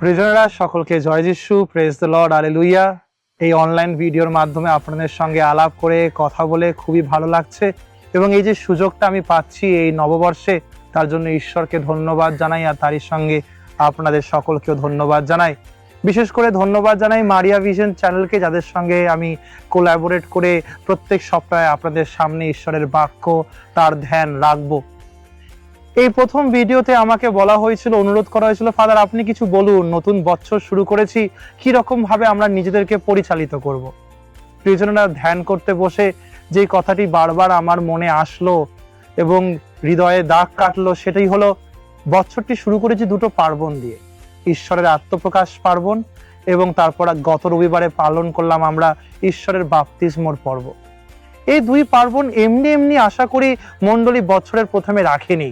প্রিজনারা, সকলকে জয় যিশু praise the Lord আলেলুইয়া এই অনলাইন ভিডিওর মাধ্যমে আপনাদের সঙ্গে আলাপ করে, কথা বলে খুবই ভালো লাগছে। এবং এই যে সুযোগটা আমি পাচ্ছি এই নববর্ষে, তার জন্য ঈশ্বরকে ধন্যবাদ জানাই, আর তারই সঙ্গে আপনাদের সকলকেও ধন্যবাদ জানাই। বিশেষ করে ধন্যবাদ জানাই মারিয়া ভিশন চ্যানেলকে, যাদের সঙ্গে আমি কোলাবোরেট করে প্রত্যেক সপ্তাহে আপনাদের সামনে ঈশ্বরের বাক্য, তার ধ্যান রাখব। এই প্রথম ভিডিওতে আমাকে বলা হয়েছিল, অনুরোধ করা হয়েছিল, ফাদার, আপনি কিছু বলুন, নতুন বছর শুরু করেছি, কি রকম ভাবে আমরা নিজেদেরকে পরিচালিত করব? প্রিয়জনেরা ধ্যান করতে বসে যে কথাটি বারবার আমার মনে আসলো এবং হৃদয়ে দাগ কাটলো, সেটাই হলো, বছরটি শুরু করেছি দুটো পার্বণ দিয়ে। ঈশ্বরের আত্মপ্রকাশ পার্বণ এবং তারপর গত রবিবারে পালন করলাম আমরা ঈশ্বরের বাপতিস্মর পর্ব। এই দুই পার্বণ এমনি এমনি আশা করি মণ্ডলী বছরের প্রথমে রাখেনি।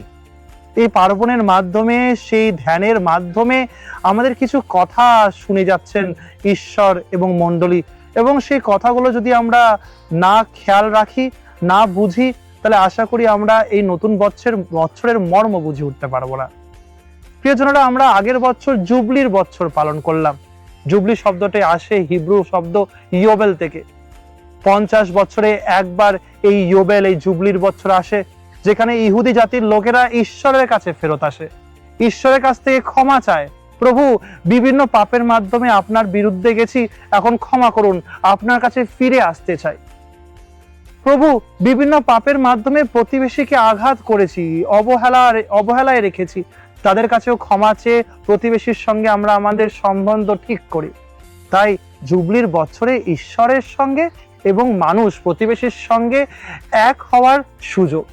এই পার্বণের মাধ্যমে, সেই ধ্যানের মাধ্যমে আমাদের কিছু কথা শুনে যাচ্ছেন ঈশ্বর এবং মণ্ডলী। এবং সেই কথাগুলো যদি আমরা না খেয়াল রাখি, না বুঝি, তাহলে আশা করি আমরা এই নতুন বছরের বছরের মর্ম বুঝে উঠতে পারব না। প্রিয়জনেরা, আমরা আগের বছর জুবলির বছর পালন করলাম। জুবলি শব্দটি আসে হিব্রু শব্দ ইয়োবেল থেকে। পঞ্চাশ বছরে একবার এই ইয়োবেল, এই জুবলির বছর আসে। যেখানে ইহুদি জাতির লোকেরা ঈশ্বরের কাছে ফেরত আসে। ঈশ্বরের কাছ থেকে ক্ষমা চায়। প্রভু, বিভিন্ন পাপের মাধ্যমে আপনার বিরুদ্ধে গেছি, এখন ক্ষমা করুন, আপনার কাছে ফিরে আসতে চাই। প্রভু, বিভিন্ন পাপের মাধ্যমে প্রতিবেশীকে আঘাত করেছি অবহেলা অবহেলায় রেখেছি। তাদের কাছেও ক্ষমা চেয়ে প্রতিবেশীর সঙ্গে আমরা আমাদের সম্বন্ধ ঠিক করি। তাই জুবলির বছরে ঈশ্বরের সঙ্গে এবং মানুষ প্রতিবেশীর সঙ্গে এক হওয়ার সুযোগ।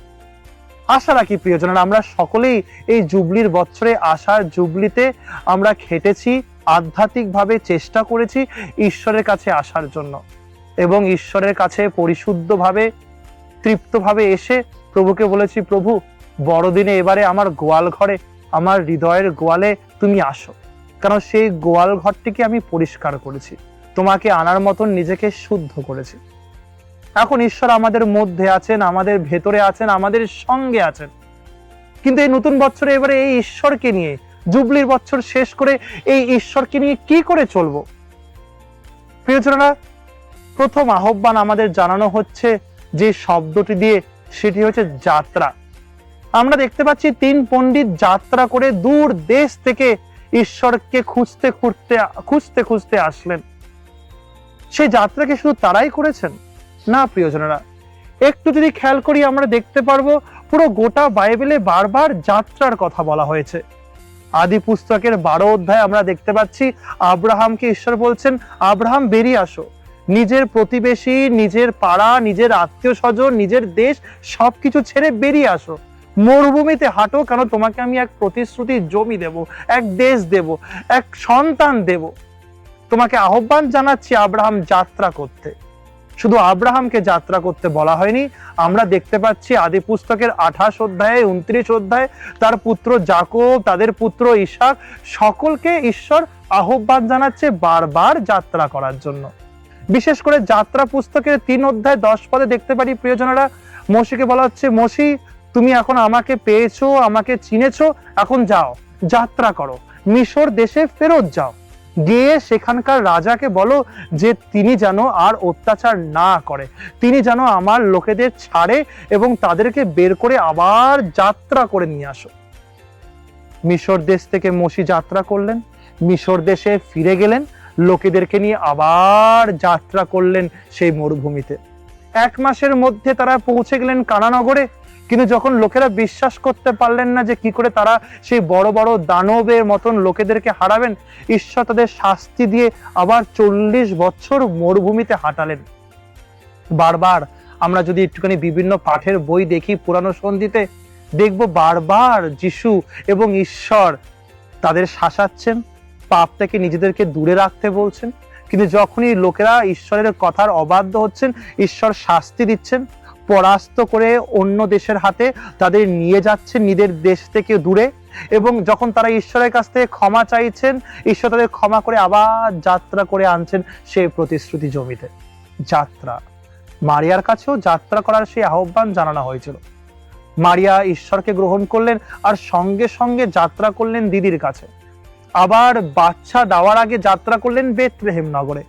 আশা রাখি প্রিয়জনেরা, আমরা সকলেই এই জুবলির বছরে আসার জুবলিতে আমরা খেটেছি, আধ্যাত্মিকভাবে চেষ্টা করেছি ঈশ্বরের কাছে আসার জন্য এবং ঈশ্বরের কাছে পরিশুদ্ধভাবে, তৃপ্তভাবে এসে প্রভুকে বলেছি, প্রভু, বড়দিনে এবারে আমার গোয়াল ঘরে, আমার হৃদয়ের গোয়ালে তুমি আসো। কারণ সেই গোয়াল ঘরটিকে আমি পরিষ্কার করেছি। তোমাকে আনার মতন নিজেকে শুদ্ধ করেছি। এখন ঈশ্বর আমাদের মধ্যে আছেন, আমাদের ভেতরে আছেন, আমাদের সঙ্গে আছেন। কিন্তু এই নতুন বছরে এবারে এই ঈশ্বরকে নিয়ে, জুবলির বছর শেষ করে এই ঈশ্বরকে নিয়ে কি করে চলবো? প্রিয়জনেরা প্রথম আহ্বান আমাদের জানানো হচ্ছে যে শব্দটি দিয়ে, সেটি হচ্ছে যাত্রা। আমরা দেখতে পাচ্ছি তিন পণ্ডিত যাত্রা করে দূর দেশ থেকে ঈশ্বরকে খুঁজতে খুঁজতে খুঁজতে খুঁজতে আসলেন। সেই যাত্রাকে শুধু তারাই করেছেন? না, প্রিয়জনেরা, একটু যদি খেয়াল করি আমরা দেখতে পারব পুরো গোটা বাইবেলে বারবার যাত্রার কথা বলা হয়েছে। আদি পুস্তকের বারো অধ্যায় আমরা দেখতে পাচ্ছি, আব্রাহামকে ঈশ্বর বলছেন, আব্রাহাম, বেরিয়ে আসো। নিজের প্রতিবেশী, নিজের পাড়া, নিজের আত্মীয় স্বজন নিজের দেশ, সবকিছু ছেড়ে বেরিয়ে আসো। মরুভূমিতে হাঁটো, কেন তোমাকে আমি এক প্রতিশ্রুতি জমি দেব, এক দেশ দেব, এক সন্তান দেব। তোমাকে আহ্বান জানাচ্ছি আব্রাহাম যাত্রা করতে। শুধু আব্রাহামকে যাত্রা করতে বলা হয়নি, আমরা দেখতে পাচ্ছি আদি পুস্তকের আঠাশ অধ্যায়ে, উনত্রিশ অধ্যায়ে, তার পুত্র জাকব, তাদের পুত্র ইশাক, সকলকে ঈশ্বর আহ্বান জানাচ্ছে বারবার যাত্রা করার জন্য। বিশেষ করে যাত্রা পুস্তকের তিন অধ্যায় দশ পদে দেখতে পারি, প্রিয়জনেরা, মসিকে বলা হচ্ছে, মসি, তুমি এখন আমাকে পেয়েছ, আমাকে চিনেছো, এখন যাও, যাত্রা করো, মিশর দেশে ফেরত যাও। গিয়ে সেখানকার রাজাকে বলো যে তিনি যেন আর অত্যাচার না করে। তিনি যেন আমার লোকেদের ছাড়ে এবং তাদেরকে বের করে আবার যাত্রা করে নিয়ে আসো। মিশর দেশ থেকে মসি যাত্রা করলেন, মিশর দেশে ফিরে গেলেন, লোকেদেরকে নিয়ে আবার যাত্রা করলেন সেই মরুভূমিতে। এক মাসের মধ্যে তারা পৌঁছে গেলেন কানানগরে। কিন্তু যখন লোকেরা বিশ্বাস করতে পারলেন না যে কি করে তারা সেই বড় বড় দানবের মতন লোকেদেরকে হারাবেন, ঈশ্বর তাদের শাস্তি দিয়ে আবার চল্লিশ বছর মরুভূমিতে হাঁটালেন। বারবার আমরা যদি একটুখানি বিভিন্ন পাঠের বই দেখি পুরানো সন্ধিতে, দেখব বারবার যিশু এবং ঈশ্বর তাদের শাসাচ্ছেন, পাপ থেকে নিজেদেরকে দূরে রাখতে বলছেন। কিন্তু যখনই লোকেরা ঈশ্বরের কথার অবাধ্য হচ্ছেন, ঈশ্বর শাস্তি দিচ্ছেন পরাস্ত করে অন্য দেশের হাতে তাদের নিয়ে যাচ্ছেন নিজের দেশ থেকে দূরে। এবং যখন তারা ঈশ্বরের কাছ থেকে ক্ষমা চাইছেন, ঈশ্বর তাদের ক্ষমা করে আবার যাত্রা করে আনছেন সেই প্রতিশ্রুতি জমিতে। যাত্রা। মারিয়ার কাছেও যাত্রা করার সেই আহ্বান জানানো হয়েছিল। মারিয়া ঈশ্বরকে গ্রহণ করলেন আর সঙ্গে সঙ্গে যাত্রা করলেন দিদির কাছে। আবার বাচ্চা দেওয়ার আগে যাত্রা করলেন বেতলেহেম নগরে।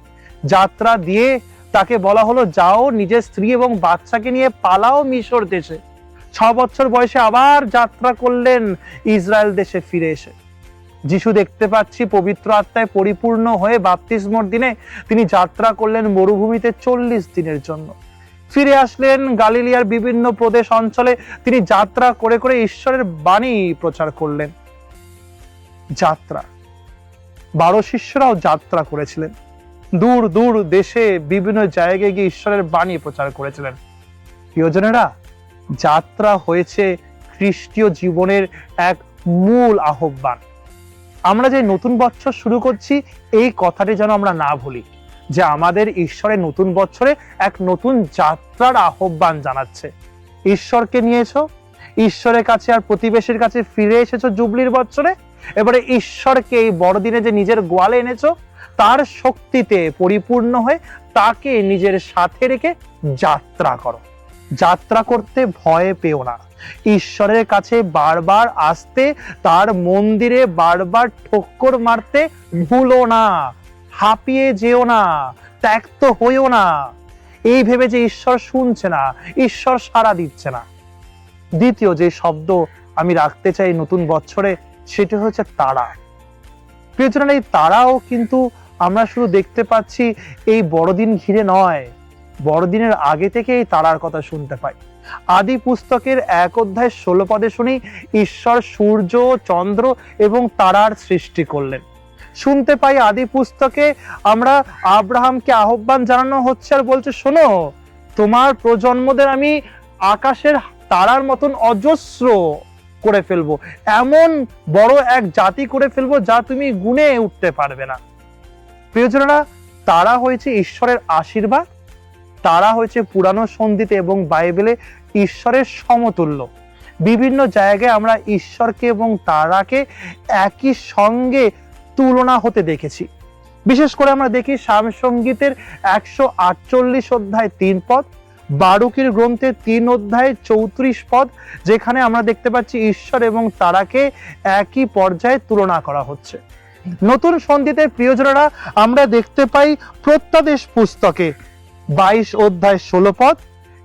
যাত্রা দিয়ে তাকে বলা হলো, যাও নিজের স্ত্রী এবং বাচ্চাকে নিয়ে পালাও মিশর দেশে। ছ বছর বয়সে আবার যাত্রা করলেন ইসরায়েল দেশে ফিরে এসে। যিশু দেখতে পাচ্ছি পবিত্র আত্মায় পরিপূর্ণ হয়ে বাপ্তিস্মর দিনে তিনি যাত্রা করলেন মরুভূমিতে চল্লিশ দিনের জন্য। ফিরে আসলেন গালিলিয়ার বিভিন্ন প্রদেশ অঞ্চলে। তিনি যাত্রা করে করে ঈশ্বরের বাণী প্রচার করলেন। যাত্রা। বারো শিষ্যরাও যাত্রা করেছিলেন। দূর দূর দেশে বিভিন্ন জায়গায় গিয়ে ঈশ্বরের বাণী প্রচার করেছিলেন। প্রিয়জনেরা, যাত্রা হয়েছে খ্রিস্টীয় জীবনের এক মূল আহ্বান। আমরা যে নতুন বছর শুরু করছি, এই কথাটি যেন আমরা না ভুলি, যে আমাদের ঈশ্বরের নতুন বছরে এক নতুন যাত্রার আহ্বান জানাচ্ছে। ঈশ্বরকে নিয়েছ, ঈশ্বরের কাছে আর প্রতিবেশীর কাছে ফিরে এসেছ জুবলির বছরে এবারে ঈশ্বরকে এই বড়দিনে যে নিজের গোয়ালে এনেছো তার শক্তিতে পরিপূর্ণ হয়ে তাকে নিজের সাথে রেখে যাত্রা করো। যাত্রা করতে ভয় পেও না। ঈশ্বরের কাছে বারবার আসতে, তার মন্দিরে বারবার ঠক্কর মারতে ভুলো না। হাঁপিয়ে যেও না, ত্যাক্ত হইও না। এই ভেবে যে ঈশ্বর শুনছে না, ঈশ্বর সাড়া দিচ্ছে না। দ্বিতীয় যে শব্দ আমি রাখতে চাই নতুন বছরে, সেটি হচ্ছে তারা। প্রিয়জন এই তারাও কিন্তু আমরা শুধু দেখতে পাচ্ছি এই বড়দিন ঘিরে নয়, বড়দিনের আগে থেকে এই তারার কথা শুনতে পাই। আদি পুস্তকের এক অধ্যায় ষোলো পদে শুনি, ঈশ্বর সূর্য, চন্দ্র এবং তারার সৃষ্টি করলেন। শুনতে পাই আদি পুস্তকে, আমরা আব্রাহামকে আহ্বান জানানো হচ্ছে আর বলছে, শোনো, তোমার প্রজন্মদের আমি আকাশের তারার মতন অজস্র করে ফেলব। এমন বড় এক জাতি করে ফেলব যা তুমি গুণে উঠতে পারবে না। প্রিয়জনেরা, তারা হয়েছে ঈশ্বরের আশীর্বাদ, তারা হয়েছে পুরানো সন্ধিতে এবং বাইবেলে ঈশ্বরের সমতুল্য। বিভিন্ন জায়গায় আমরা ঈশ্বরকে এবং তারাকে একই সঙ্গে তুলনা হতে দেখেছি। বিশেষ করে আমরা দেখি শাম সঙ্গীতের একশো আটচল্লিশ অধ্যায় তিন পদ, বারুকির গ্রন্থের তিন অধ্যায় চৌত্রিশ পদ, যেখানে আমরা দেখতে পাচ্ছি ঈশ্বর এবং তারাকে একই পর্যায়ে তুলনা করা হচ্ছে। নতুন সন্ধিতে প্রিয়জনেরা, আমরা দেখতে পাই প্রত্যাদেশ পুস্তকে বাইশ অধ্যায় ষোলো পদ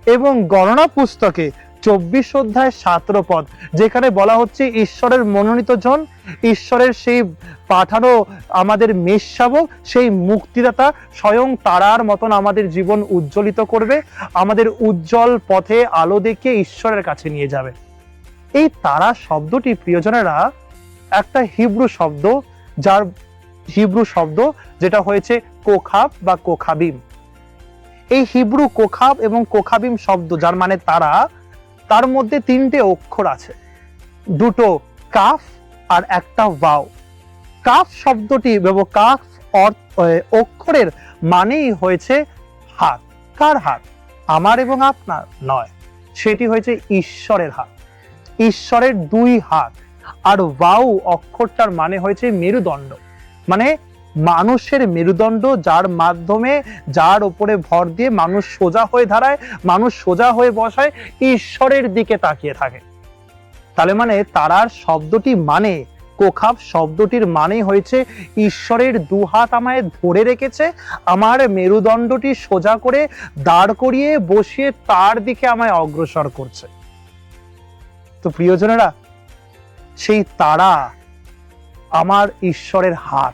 এবং গণনা পুস্তকে চব্বিশ অধ্যায় সতেরো পদ, যেখানে বলা হচ্ছে ঈশ্বরের মনোনীত জন, ঈশ্বরের সেই পাঠানো আমাদের মেষশাবক, সেই মুক্তিদাতা স্বয়ং তারার মতন আমাদের জীবন উজ্জ্বলিত করবে, আমাদের উজ্জ্বল পথে আলো দেখিয়ে ঈশ্বরের কাছে নিয়ে যাবে। এই তারা শব্দটি প্রিয়জনেরা, একটা হিব্রু শব্দ যার হিব্রু শব্দ যেটা হয়েছে কোখাব বা কোখাবিম। এই হিব্রু, কোখাব এবং কোখাবিম শব্দ, যার মানে তারা, তার মধ্যে তিনটে অক্ষর আছে। দুটো কাফ আর একটা ওয়াও। কাফ শব্দটি কাফ অক্ষরের মানেই হয়েছে হাত। কার হাত? আমার এবং আপনার নয়। সেটি হয়েছে ঈশ্বরের হাত। ঈশ্বরের দুই হাত। আর ওয়াও অক্ষরটার মানে হয়েছে মেরুদণ্ড। মানে মানুষের মেরুদণ্ড যার মাধ্যমে, যার উপরে ভর দিয়ে মানুষ সোজা হয়ে দাঁড়ায়, মানুষ সোজা হয়ে বসায়, ঈশ্বরের দিকে তাকিয়ে থাকে। তাহলে মানে তারার শব্দটি মানে কোখাব শব্দটির মানে হয়েছে, ঈশ্বরের দু হাত আমায় ধরে রেখেছে, আমার মেরুদণ্ডটি সোজা করে দাঁড় করিয়ে বসিয়ে তার দিকে আমায় অগ্রসর করছে। তো প্রিয়জনেরা সেই তারা আমার ঈশ্বরের হাত।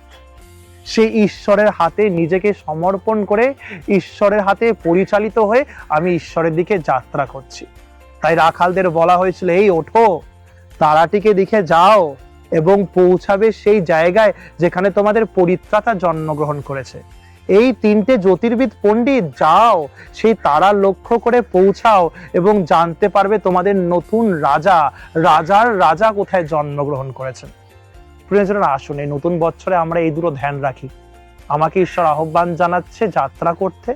সেই ঈশ্বরের হাতে নিজেকে সমর্পণ করে ঈশ্বরের হাতে পরিচালিত হয়ে আমি ঈশ্বরের দিকে যাত্রা করছি। তাই রাখালদের বলা হয়েছিল, এই, ওঠো, তারাটিকে দিকে যাও এবং পৌঁছাবে সেই জায়গায় যেখানে তোমাদের পরিত্রাতা জন্মগ্রহণ করেছে। এই তিনটে জ্যোতির্বিদ পণ্ডিত, যাও, সেই তারা লক্ষ্য করে পৌঁছাও এবং জানতে পারবে তোমাদের নতুন রাজা, রাজার রাজা কোথায় জন্মগ্রহণ করেছেন। প্রিয়জনেরা, আসুন, এই নতুন বছরে আমরা এই দুটো ধ্যান রাখি। আমাকে ঈশ্বর আহ্বান জানাচ্ছে যাত্রা করতে।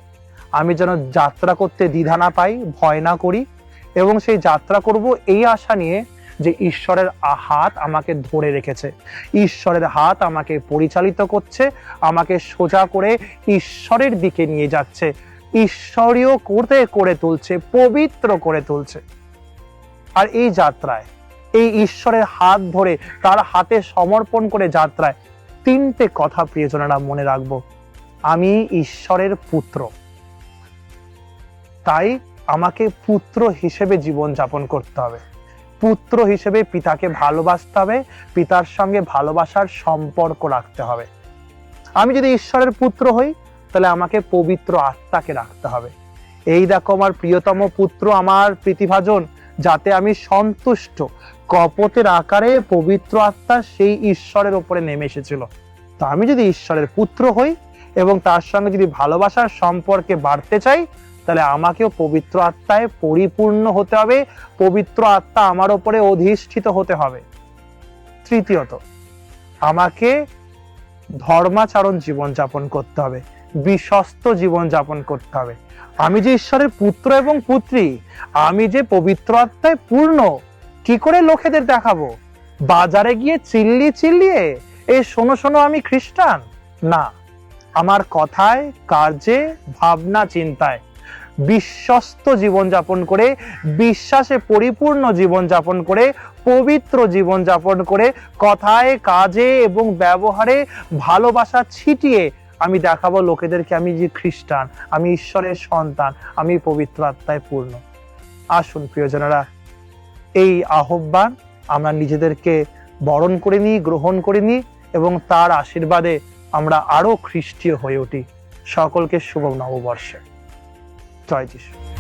আমি যেন যাত্রা করতে দ্বিধা না পাই, ভয় না করি এবং সেই যাত্রা করব এই আশা নিয়ে যে ঈশ্বরের হাত আমাকে ধরে রেখেছে। ঈশ্বরের হাত আমাকে পরিচালিত করছে, আমাকে সোজা করে ঈশ্বরের দিকে নিয়ে যাচ্ছে। ঈশ্বরীয় করতে করে তুলছে, পবিত্র করে তুলছে। আর এই যাত্রায়, এই ঈশ্বরের হাত ধরে তার হাতে সমর্পণ করে যাত্রায় তিনটে কথা প্রিয়জনেরা মনে রাখব। আমি ঈশ্বরের পুত্র। তাই আমাকে পুত্র হিসেবে জীবন যাপন করতে হবে। পুত্র হিসেবে পিতাকে ভালোবাসতে হবে, পিতার সঙ্গে ভালোবাসার সম্পর্ক রাখতে হবে। আমি যদি ঈশ্বরের পুত্র হই, তাহলে আমাকে পবিত্র আত্মাকে রাখতে হবে। এই দেখো আমার প্রিয়তম পুত্র, আমার প্রীতিভাজন, যাতে আমি সন্তুষ্ট। কপতের আকারে পবিত্র আত্মা সেই ঈশ্বরের ওপরে নেমে এসেছিল। তো আমি যদি ঈশ্বরের পুত্র হই এবং তার সঙ্গে যদি ভালোবাসার সম্পর্কে বাড়তে চাই তাহলে আমাকেও পবিত্র আত্মায় পরিপূর্ণ হতে হবে। পবিত্র আত্মা আমার ওপরে অধিষ্ঠিত হতে হবে। তৃতীয়ত, আমাকে ধর্মাচরণ জীবনযাপন করতে হবে। বিশ্বস্ত জীবনযাপন করতে হবে। আমি যে ঈশ্বরের পুত্র এবং পুত্রী, আমি যে পবিত্র আত্মায় পূর্ণ, কি করে লোকেদের দেখাবো? বাজারে গিয়ে চিল্লি চিল্লিয়ে, এ, শোনো শোনো, আমি খ্রিস্টান? না, আমার কথায়, কার্যে, ভাবনা, চিন্তায়। বিশ্বস্ত জীবনযাপন করে, বিশ্বাসে পরিপূর্ণ জীবনযাপন করে, পবিত্র জীবনযাপন করে, কথায়, কাজে এবং ব্যবহারে ভালোবাসা ছিটিয়ে আমি দেখাবো লোকেদেরকে আমি যে খ্রিস্টান, আমি ঈশ্বরের সন্তান, আমি পবিত্র আত্মায় পূর্ণ। আসুন প্রিয়জনেরা, এই আহ্বান আমরা নিজেদেরকে বরণ করে নিই, গ্রহণ করে নিই এবং তার আশীর্বাদে আমরা আরও খ্রিস্টীয় হয়ে উঠি। সকলকে শুভ নববর্ষে। জয় যিশু